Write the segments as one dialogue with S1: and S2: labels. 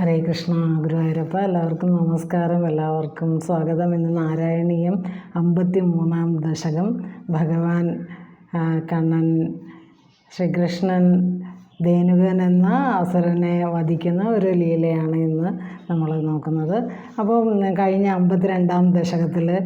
S1: ഹരേ കൃഷ്ണ ഗുരുവായൂരപ്പ എല്ലാവർക്കും നമസ്കാരം. എല്ലാവർക്കും സ്വാഗതം. ഇന്ന് നാരായണീയം അമ്പത്തി മൂന്നാം ദശകം. ഭഗവാൻ കണ്ണൻ ശ്രീകൃഷ്ണൻ ധേനുകൻ എന്ന അസുരനെ വധിക്കുന്ന ഒരു ലീലയാണ് ഇന്ന് നമ്മൾ നോക്കുന്നത്. അപ്പോൾ കഴിഞ്ഞ അമ്പത്തിരണ്ടാം ദശകത്തിൽ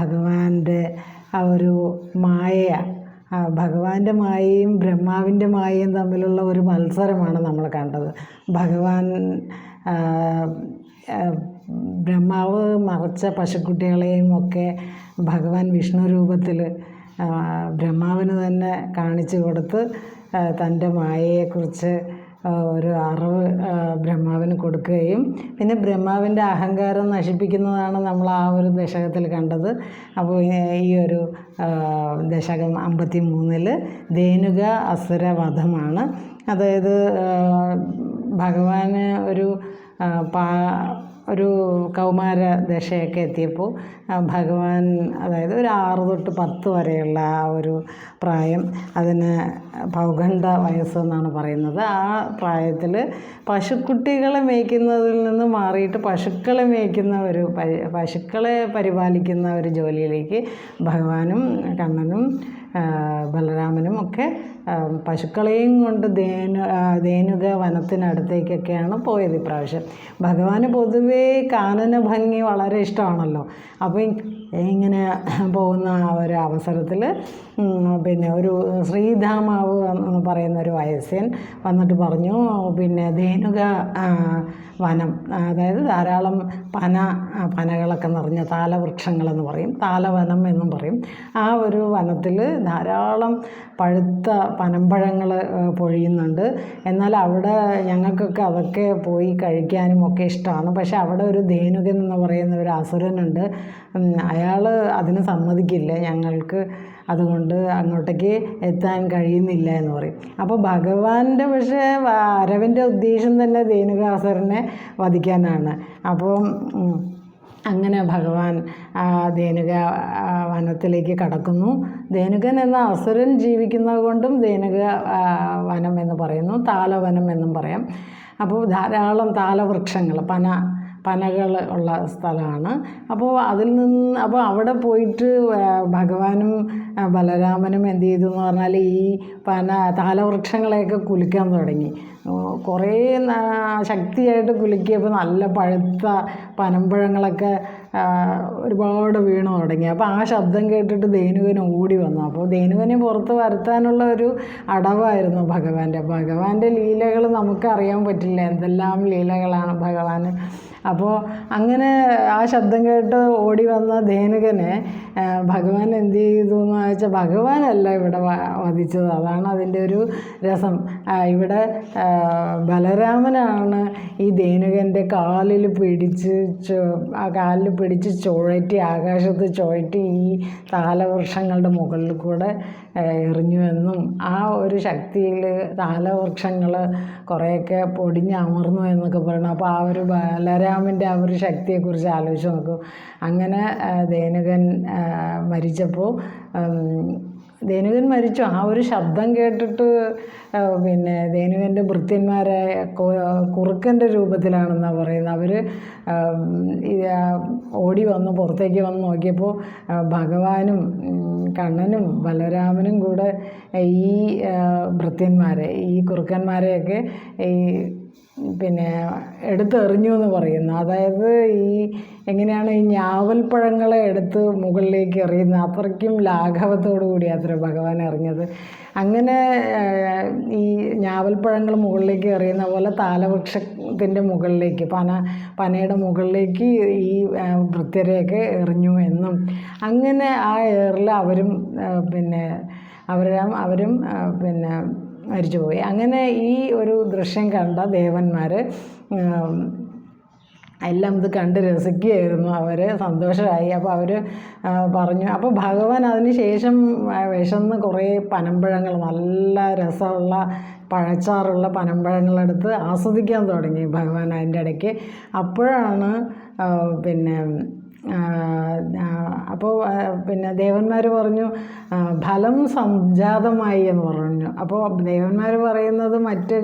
S1: ഭഗവാന്റെ ആ ഒരു മായ ഭഗവാന്റെ മായയും ബ്രഹ്മാവിന്റെ മായയും തമ്മിലുള്ള ഒരു മത്സരമാണ് നമ്മൾ കണ്ടത്. ഭഗവാൻ ബ്രഹ്മാവ് മറച്ച പശുക്കുട്ടികളെയും ഒക്കെ ഭഗവാൻ വിഷ്ണു രൂപത്തിൽ ബ്രഹ്മാവിന് തന്നെ കാണിച്ചു കൊടുത്ത് തന്റെ മായയെക്കുറിച്ച് ഒരു അറിവ് ബ്രഹ്മാവിന് കൊടുക്കുകയും പിന്നെ ബ്രഹ്മാവിന്റെ അഹങ്കാരം നശിപ്പിക്കുന്നതാണ് നമ്മൾ ആ ഒരു ദശകത്തിൽ കണ്ടത്. അപ്പോൾ ഈ- ഒരു ദശകം അമ്പത്തി മൂന്നിൽ ധേനുക അസുര വധമാണ് അതായത് ഭഗവാന് ഒരു പാ ഒരു കൗമാര ദശയൊക്കെ എത്തിയപ്പോൾ ഭഗവാൻ അതായത് ഒരു ആറ് തൊട്ട് പത്ത് വരെയുള്ള ആ ഒരു പ്രായം അതിന് പൗഗണ്ഡ വയസ്സ് എന്നാണ് പറയുന്നത്. ആ പ്രായത്തിൽ പശുക്കുട്ടികളെ മേയ്ക്കുന്നതിൽ നിന്ന് മാറിയിട്ട് പശുക്കളെ മേയ്ക്കുന്ന ഒരു പശുക്കളെ പരിപാലിക്കുന്ന ഒരു ജോലിയിലേക്ക് ഭഗവാനും കണ്ണനും ബലരാമനും ഒക്കെ പശുക്കളെയും കൊണ്ട് ധേനു ധേനുക വനത്തിനടുത്തേക്കൊക്കെയാണ് പോയത് ഇപ്രാവശ്യം. ഭഗവാന് പൊതുവേ കാനന ഭംഗി വളരെ ഇഷ്ടമാണല്ലോ. അപ്പം ഇങ്ങനെ പോകുന്ന ഒരു അവസരത്തിൽ പിന്നെ ഒരു ശ്രീധാമാവ് എന്ന് പറയുന്ന ഒരു വയസ്സൻ വന്നിട്ട് പറഞ്ഞു പിന്നെ ധേനുക വനം അതായത് ധാരാളം പന പനകളൊക്കെ നിറഞ്ഞ താലവൃക്ഷങ്ങളെന്ന് പറയും താലവനം എന്നും പറയും. ആ ഒരു വനത്തിൽ ധാരാളം പഴുത്ത പനമ്പഴങ്ങൾ പൊഴിയുന്നുണ്ട്. എന്നാൽ അവിടെ ഞങ്ങൾക്കൊക്കെ അതൊക്കെ പോയി കഴിക്കാനും ഒക്കെ ഇഷ്ടമാണ്. പക്ഷേ അവിടെ ഒരു ധേനുകൻ എന്ന് പറയുന്ന ഒരു അസുരനുണ്ട്. അയാൾ അതിന് സമ്മതിക്കില്ല ഞങ്ങൾക്ക്. അതുകൊണ്ട് അങ്ങോട്ടേക്ക് എത്താൻ കഴിയുന്നില്ല എന്ന് പറയും. അപ്പോൾ ഭഗവാന്റെ പക്ഷേ അരവിന്റെ ഉദ്ദേശം തന്നെ ധേനുകാസുരനെ വധിക്കാനാണ്. അപ്പോൾ അങ്ങനെ ഭഗവാൻ ധേനുക വനത്തിലേക്ക് കടക്കുന്നു. ധേനുകൻ എന്ന അസുരൻ ജീവിക്കുന്നത് കൊണ്ടും ധേനുക വനം എന്ന് പറയുന്നു താലവനം എന്നും പറയാം. അപ്പോൾ ധാരാളം താലവൃക്ഷങ്ങൾ പന പനകൾ ഉള്ള സ്ഥലമാണ്. അപ്പോൾ അതിൽ നിന്ന് അപ്പോൾ അവിടെ പോയിട്ട് ഭഗവാനും ബലരാമനും എന്ത് ചെയ്തു എന്ന് പറഞ്ഞാൽ ഈ പന താലവൃക്ഷങ്ങളെയൊക്കെ കുലിക്കാൻ തുടങ്ങി. കുറേ ശക്തിയായിട്ട് കുലുക്കിയപ്പോൾ നല്ല പഴുത്ത പനമ്പഴങ്ങളൊക്കെ ഒരുപാട് വീണു തുടങ്ങി. അപ്പോൾ ആ ശബ്ദം കേട്ടിട്ട് ധേനുവൻ ഓടി വന്നു. അപ്പോൾ ധേനുവനെ പുറത്ത് വരുത്താനുള്ള ഒരു അടവായിരുന്നു ഭഗവാന്റെ. ഭഗവാന്റെ ലീലകൾ നമുക്കറിയാൻ പറ്റില്ല. എന്തെല്ലാം ലീലകളാണ് ഭഗവാന് അപ്പോൾ അങ്ങനെ ആ ശബ്ദം കേട്ട് ഓടി വന്ന ധേനുകനെ ഭഗവാൻ എന്ത് ചെയ്തു എന്ന് വെച്ചാൽ ഭഗവാനല്ല ഇവിടെ വധിച്ചത്. അതാണ് അതിന്റെ ഒരു രസം. ഇവിടെ ബലരാമനാണ് ഈ ധേനുകന്റെ കാലിൽ പിടിച്ച് ആ കാലിൽ പിടിച്ച് ചുഴറ്റി ആകാശത്ത് ചുഴറ്റി ഈ താലവൃക്ഷങ്ങളുടെ മുകളിൽ കൂടെ ആ, എറിഞ്ഞുവെന്നും ആ ഒരു ശക്തിയിൽ താലവൃക്ഷങ്ങൾ കുറേയൊക്കെ പൊടിഞ്ഞ് അമർന്നു എന്നൊക്കെ പറയണം അപ്പോൾ ആ ഒരു ബലരാമന്റെ ആ ഒരു ശക്തിയെക്കുറിച്ച് ആലോചിച്ച് നോക്കും. അങ്ങനെ ദേനുകൻ മരിച്ചപ്പോൾ ദേനുകൻ മരിച്ചു. ആ ഒരു ശബ്ദം കേട്ടിട്ട് പിന്നെ ധേനുകന്റെ വൃത്യന്മാരെ കുറുക്കന്റെ രൂപത്തിലാണെന്നാണ് പറയുന്നത്. അവർ ഓടി വന്ന് പുറത്തേക്ക് വന്ന് നോക്കിയപ്പോൾ ഭഗവാനും കണ്ണനും ബലരാമനും കൂടെ ഈ വൃത്യന്മാരെ ഈ കുറുക്കന്മാരെയൊക്കെ ഈ പിന്നെ എടുത്തെറിഞ്ഞു എന്ന് പറയുന്നു. അതായത് ഈ എങ്ങനെയാണ് ഈ ഞാവൽപ്പഴങ്ങളെ എടുത്ത് മുകളിലേക്ക് എറിയുന്നത്? അത്രയ്ക്കും ലാഘവത്തോടു കൂടി അത്ര ഭഗവാൻ എറിഞ്ഞത്. അങ്ങനെ ഈ ഞാവൽപ്പഴങ്ങൾ മുകളിലേക്ക് എറിയുന്ന പോലെ താലവൃക്ഷത്തിന്റെ മുകളിലേക്ക് പന പനയുടെ മുകളിലേക്ക് ഈ വൃത്തിരെയൊക്കെ എറിഞ്ഞു എന്നും. അങ്ങനെ ആ എറിൽ അവരും പിന്നെ അവരും അവരും പിന്നെ മരിച്ചുപോയി. അങ്ങനെ ഈ ഒരു ദൃശ്യം കണ്ട ദേവന്മാർ എല്ലാം ഇത് കണ്ട് രസിക്കുകയായിരുന്നു അവർ സന്തോഷമായി അപ്പോൾ അവർ പറഞ്ഞു. അപ്പോൾ ഭഗവാൻ അതിന് ശേഷം വിശന്ന് കുറേ പനമ്പഴങ്ങൾ നല്ല രസമുള്ള പഴച്ചാറുള്ള പനമ്പഴങ്ങളെടുത്ത് ആസ്വദിക്കാൻ തുടങ്ങി ഭഗവാൻ അതിന്റെ ഇടയ്ക്ക്. അപ്പോഴാണ് പിന്നെ അപ്പോൾ പിന്നെ ദേവന്മാർ പറഞ്ഞു ഫലം സംജാതമായി എന്ന് പറഞ്ഞു. അപ്പോൾ ദേവന്മാർ പറയുന്നത് മറ്റ്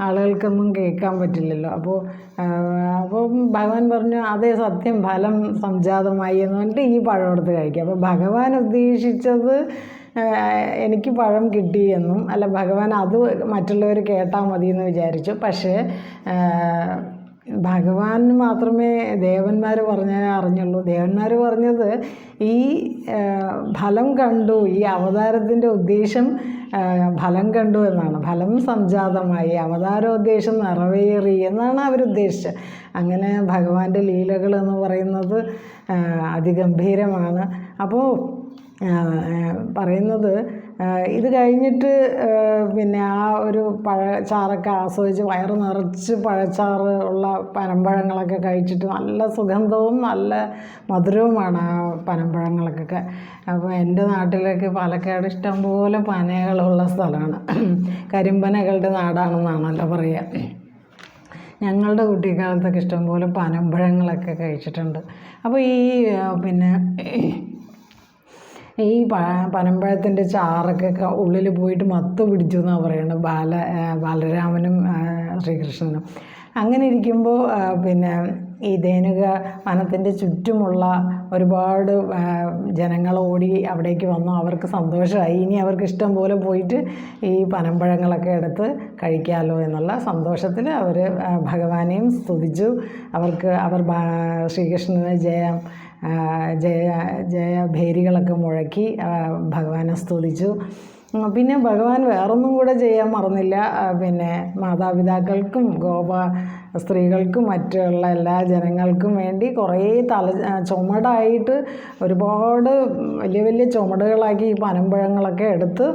S1: ആളുകൾക്കൊന്നും കേൾക്കാൻ പറ്റില്ലല്ലോ. അപ്പോൾ അപ്പോൾ ഭഗവാൻ പറഞ്ഞു അതേ സത്യം ഫലം സംജാതമായി എന്ന് പറഞ്ഞിട്ട് ഈ പഴം എടുത്ത് കഴിക്കുക അപ്പോൾ ഭഗവാൻ ഉദ്ദേശിച്ചത് എനിക്ക് പഴം കിട്ടി എന്നും അല്ല ഭഗവാൻ അത് മറ്റുള്ളവർ കേട്ടാൽ മതി എന്ന് വിചാരിച്ചു. പക്ഷേ ഭഗവാൻ മാത്രമേ ദേവന്മാർ പറഞ്ഞ അറിഞ്ഞുള്ളൂ. ദേവന്മാർ പറഞ്ഞത് ഈ ഫലം കണ്ടു ഈ അവതാരത്തിന്റെ ഉദ്ദേശം ഫലം കണ്ടു എന്നാണ്. ഫലം സംജാതമായി അവതാരോദ്ദേശം നിറവേറി എന്നാണ് അവരുദ്ദേശിച്ചത്. അങ്ങനെ ഭഗവാന്റെ ലീലകൾ എന്ന് പറയുന്നത് അതിഗംഭീരമാണ്. അപ്പോൾ പറയുന്നത് ഇത് കഴിഞ്ഞിട്ട് പിന്നെ ആ ഒരു പഴച്ചാറൊക്കെ ആസ്വദിച്ച് വയറ് നിറച്ച് പഴച്ചാറ് ഉള്ള പനമ്പഴങ്ങളൊക്കെ കഴിച്ചിട്ട് നല്ല സുഗന്ധവും നല്ല മധുരവുമാണ് ആ പനമ്പഴങ്ങൾക്കൊക്കെ അപ്പോൾ എന്റെ നാട്ടിലേക്ക് പാലക്കാട് ഇഷ്ടംപോലെ പനകളുള്ള സ്ഥലമാണ്. കരിമ്പനകളുടെ നാടാണെന്നാണല്ലോ പറയുക ഞങ്ങളുടെ കുട്ടിക്കാലത്തൊക്കെ ഇഷ്ടംപോലെ പനമ്പഴങ്ങളൊക്കെ കഴിച്ചിട്ടുണ്ട്. അപ്പോൾ ഈ പിന്നെ ഈ പനമ്പഴത്തിന്റെ ചാറൊക്കെ ഉള്ളിൽ പോയിട്ട് മത്ത് പിടിച്ചു എന്നാണ് പറയുന്നത് ബാല ബാലരാമനും ശ്രീകൃഷ്ണനും. അങ്ങനെ ഇരിക്കുമ്പോൾ പിന്നെ ഈ ധേനുക വനത്തിന്റെ ചുറ്റുമുള്ള ഒരുപാട് ജനങ്ങൾ ഓടി അവിടേക്ക് വന്നു. അവർക്ക് സന്തോഷമായി. ഇനി അവർക്ക് ഇഷ്ടം പോലെ പോയിട്ട് ഈ പനമ്പഴങ്ങളൊക്കെ എടുത്ത് കഴിക്കാമല്ലോ എന്നുള്ള സന്തോഷത്തിൽ അവർ ഭഗവാനെയും സ്തുതിച്ചു. അവർക്ക് അവർ ശ്രീകൃഷ്ണന് ജയം ജയ ഭേരികളൊക്കെ മുഴക്കി ഭഗവാനെ സ്തുതിച്ചു. പിന്നെ ഭഗവാൻ വേറൊന്നും കൂടെ ചെയ്യാൻ മറന്നില്ല. പിന്നെ മാതാപിതാക്കൾക്കും ഗോപ സ്ത്രീകൾക്കും മറ്റുള്ള എല്ലാ ജനങ്ങൾക്കും വേണ്ടി കുറേ തല ചുമടായിട്ട് ഒരുപാട് വലിയ വലിയ ചുമടുകളാക്കി ഈ പനമ്പഴങ്ങളൊക്കെ എടുത്ത്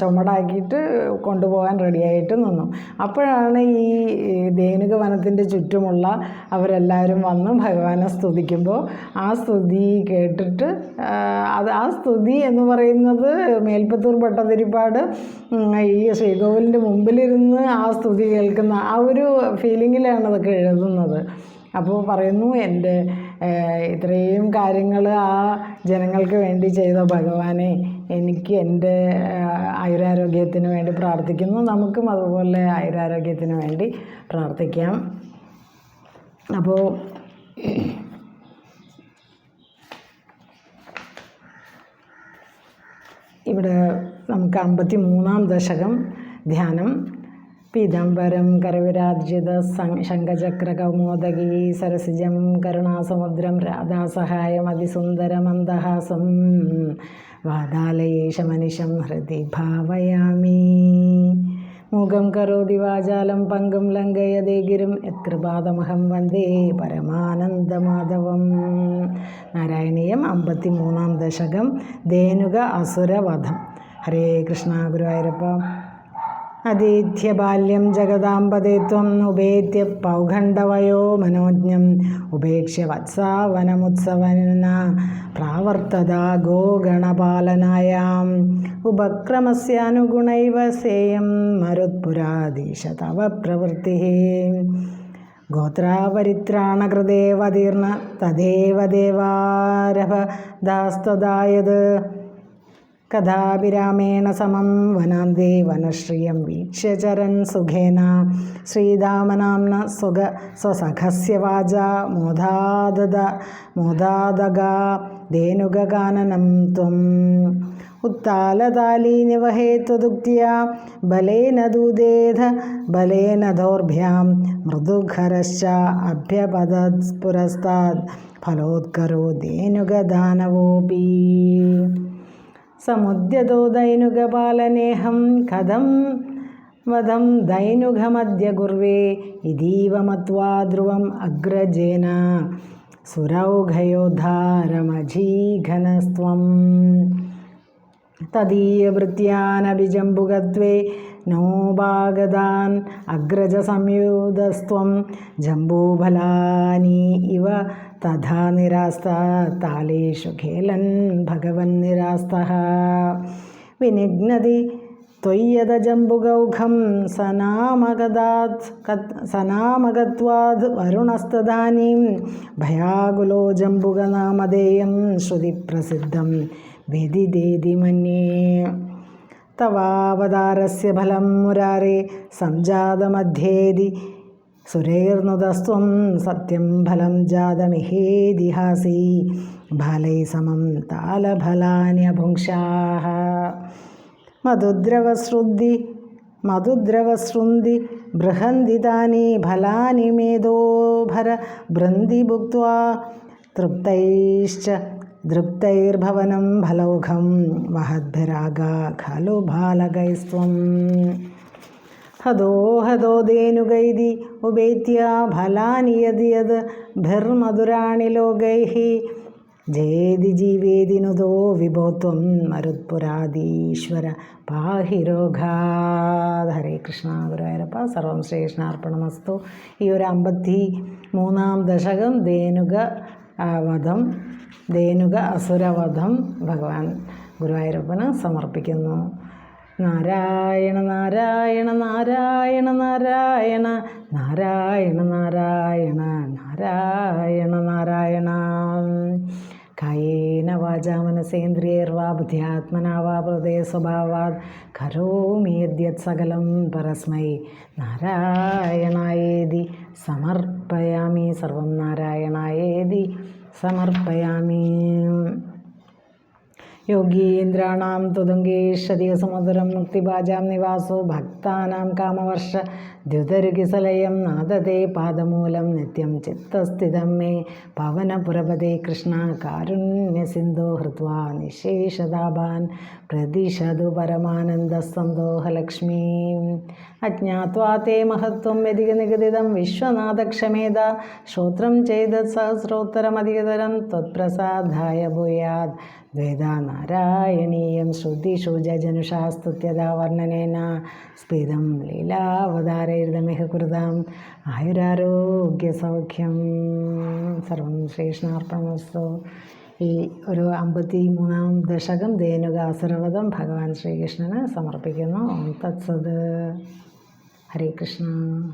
S1: ചുമടാക്കിയിട്ട് കൊണ്ടുപോകാൻ റെഡിയായിട്ട് നിന്നു. അപ്പോഴാണ് ഈ ദേനുക വനത്തിന്റെ ചുറ്റുമുള്ള അവരെല്ലാവരും വന്ന് ഭഗവാനെ സ്തുതിക്കുമ്പോൾ ആ സ്തുതി കേട്ടിട്ട് അത് ആ സ്തുതി എന്ന് പറയുന്നത് മേൽപ്പത്തൂർ ഭട്ടതിരിപ്പാട് ഈ ശ്രീകോവിലിന്റെ മുമ്പിലിരുന്ന് ആ സ്തുതി കേൾക്കുന്ന ആ ഒരു ഫീലിങ്ങിലാണ് അതൊക്കെ എഴുതുന്നത്. അപ്പോൾ പറയുന്നു എന്റെ ഇത്രയും കാര്യങ്ങൾ ആ ജനങ്ങൾക്ക് വേണ്ടി ചെയ്ത ഭഗവാനെ എനിക്ക് എന്റെ ആയുരാരോഗ്യത്തിന് വേണ്ടി പ്രാർത്ഥിക്കുന്നു. നമുക്കും അതുപോലെ ആയുരാരോഗ്യത്തിന് വേണ്ടി പ്രാർത്ഥിക്കാം. അപ്പോൾ ഇവിടെ നമുക്ക് അമ്പത്തി മൂന്നാം ദശകം ധ്യാനം. പീതാംബരം കരവിരാജിത ശംഖചക്ര കൗമോദകി സരസിജം കരുണാസമുദ്രം രാധാസഹായം അതിസുന്ദരമന്ദഹാസം വാതാലയേശമനിശം ഹൃദി ഭാവയാമി. മുഖം കരോതി വാചാലം പങ്കും ലങ്കയതേ ഗിരും. യത്കൃപാദമഹം വന്ദേ പരമാനന്ദമാധവം. നാരായണീയം അമ്പത്തി മൂന്നാം ദശകം. ധേനുക അസുരവധം. ഹരേ കൃഷ്ണ ഗുരുവായൂരപ്പ. അതീഥ്യ ബാല്യം ജഗദാമ്പതേ ത്വം ഉപേത്യ പൗഖണ്ഡവയോ മനോജ്ഞം. ഉപേക്ഷ്യ വത്സാവനമുത്സവന പ്രാവർത്തത ഗോഗണപാലനായാം. ഉപക്രമസ്യാനുഗുണൈവ സേയം മരുത്പുരാധീശ തവ പ്രവൃത്തി. ഗോത്രാപരിത്രാണകൃതേവതീർണ തദേവ ദേവാരഭദാസ്തദായത് കഥാവിരാമേണ സമം വനാന്തേ വനശ്രിയം വീക്ഷ്യചരൻ സുഖേന. ശ്രീരാമനാംന സുഖ സ്വസഖസ്യ വാച മോദാദത മോദാദഗാ ധേനുഗാനനം ത്വം. ഉത്താലതാലീനിവഹേ ത്വദുക്തിയ ബലേന ദൂദേധ ബലേന ദൗർഭ്യാം മൃദുഖരശ്ച അഭ്യപദത് പുരസ്താത് ഫലോത്കരോ ധേനുഗദാനവോപി സമുദ്യതോ ദൈനുഗപാലനേഹം കഥം വധം ദൈനുഘമദ്യ ഗുർവേ ഇതീവ മത്വാ ധ്രുവം അഗ്രജേന സുരൗഘയോദ്ധാരമജീഘനസ്ത്വം. തദീയവൃത്യാനഭിജംബുകത്വേ നോഭാഗതാൻ അഗ്രജ സംയൂതസ്ത്വം ജംബൂഫലാനി ഇവ തഥാ നിരാസ്ത താലേഷു ഖേലൻ ഭഗവൻ നിരാസ്ത. വിനിഘ്നതി ത്വയ്യതജംബുഗൗഖം സനാമഗതാത് സനാമഗത്വാദ് വരുണസ്തദാനീം ഭയാകുലോ ജംബുഗനാമധേയം ശ്രുതിപ്രസിദ്ധം വ്യതിദേതി മന്യേ. തവാവതാരസ്യ ഫലം മുരാരെ സംജാതമധ്യേതി സുരേർന്നുതസ്ത്വം സത്യം ഫലം ജാതമിഹേതിഹാസി ഫലൈ സമം താലഫലാന്യഭുങ്ഷാഹ മധുദ്രവശ്രുതി മധുദ്രവശ്രുന്തി ബൃഹന്തിതാനി ഫലാനി മേധോഭര ഭ്രന്തി ഭുക്വ തൃപ്തൈശ്ച തൃപ്തൈർഭവനം ഫലൗഘം മഹദ്ഭിരാഗ ഖലു ബാലകൈസ്ത്വം. ഹതോ ഹതോ ധേനുഗൈതി ഉപേത്യ ഫലാനിയതിയത് യത് യത് ഭിർമധുരാണി ലോകൈः ജയേതി ജീവേദിനുതോ വിഭോത്വം മരുത്പുരാധീശ്വര പാഹിരോഘാത് ഹരേ കൃഷ്ണ ഗുരുവായൂരപ്പ സർവം ശ്രീകൃഷ്ണാർപ്പണമസ്തു ഈ ഒരു അമ്പത്തി മൂന്നാം ദശകം ധേനുക വധം ധേനുക അസുരവധം ഭഗവാൻ ഗുരുവായൂരപ്പന് സമർപ്പിക്കുന്നു. നാരായണ നാരായണ നാരായണ നാരായണ നാരായണ നാരായണ നാരായണ നാരായണ. കായേന വാചാ മനസേന്ദ്രിയർവാ ബുദ്ധ്യാത്മനാ വാ ഹൃദയ സ്വഭാവാത്. കരോമി യദ്യത് സകലം പരസ്മൈ. നാരായണായേതി സമർപ്പയാമി സർവം നാരായണായേതി സമർപ്പയാമി. യോഗീന്ദ്രാണാം തുതുംഗേഷധികസമുദ്രം മുക്തിഭാജാം നിവാസോ ഭക്താനാം കാമവർഷ ദ്യുതരുകിസലയം നാദതേ പാദമൂലം നിത്യം ചിത്തസ്ഥിതം മേ പവനപുരപതേ കൃഷ്ണ കാരുണ്യസിന്ധോ ഹൃത്വാ നിശേഷതാപാൻ പ്രതിഷതു പരമാനന്ദസന്തോഹലക്ഷ്മീ. അജ്ഞാത്വാ തേ മഹത്വം വ്യതികനിഗദിതം വിശ്വനാഥക്ഷമേത ശ്രോത്രം ചെയ്ത സഹസ്രോത്തരമധികതരം ത്വത്പ്രസാദായ ഭൂയാത് ജനുഷാ സ്തുത്യതാ വർണനേന. സ്ഫിതം ലീലാവതാരൈർദമിഹ കൃതാം. ആയുരാരോഗ്യസൗഖ്യം സർവം ശ്രീകൃഷ്ണാർപ്പണമസ്തു. ഈ ഒരു അമ്പത്തി മൂന്നാം ദശകം ധേനുകാസുരവധം ഭഗവാൻ ശ്രീകൃഷ്ണന് സമർപ്പിക്കുന്നു. ഓം തത്സത്. ഹരേ കൃഷ്ണ.